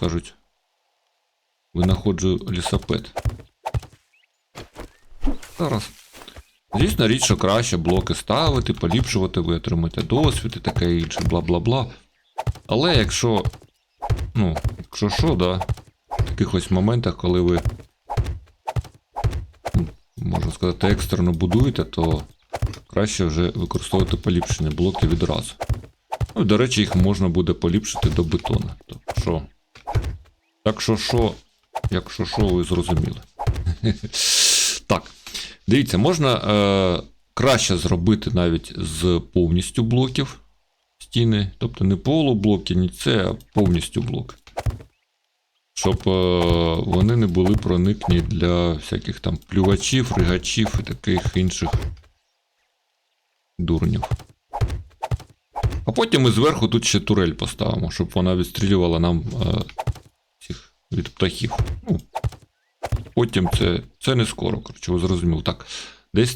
кажуть, винаходжу лісопед. Зараз. Звісно, річ, що краще блоки ставити, поліпшувати, ви отримаєте досвід і таке інше, бла-бла-бла. Але якщо. Ну, якщо що, да, в таких ось моментах, коли ви, ну, можна сказати, екстрено будуєте, то краще вже використовувати поліпшені блоки відразу. Ну, до речі, їх можна буде поліпшити до бетона. Так що, так що, що, якщо що, ви зрозуміли. так. Дивіться, можна е, краще зробити навіть з повністю блоків стіни. Тобто не полублоки, ні це, а повністю блоки. Щоб е, вони не були проникні для всяких там плювачів, ригачів і таких інших дурнів. А потім ми зверху тут ще турель поставимо, щоб вона відстрілювала нам е, від птахів. Ну, потім це, це не скоро, коротше, ви. Так.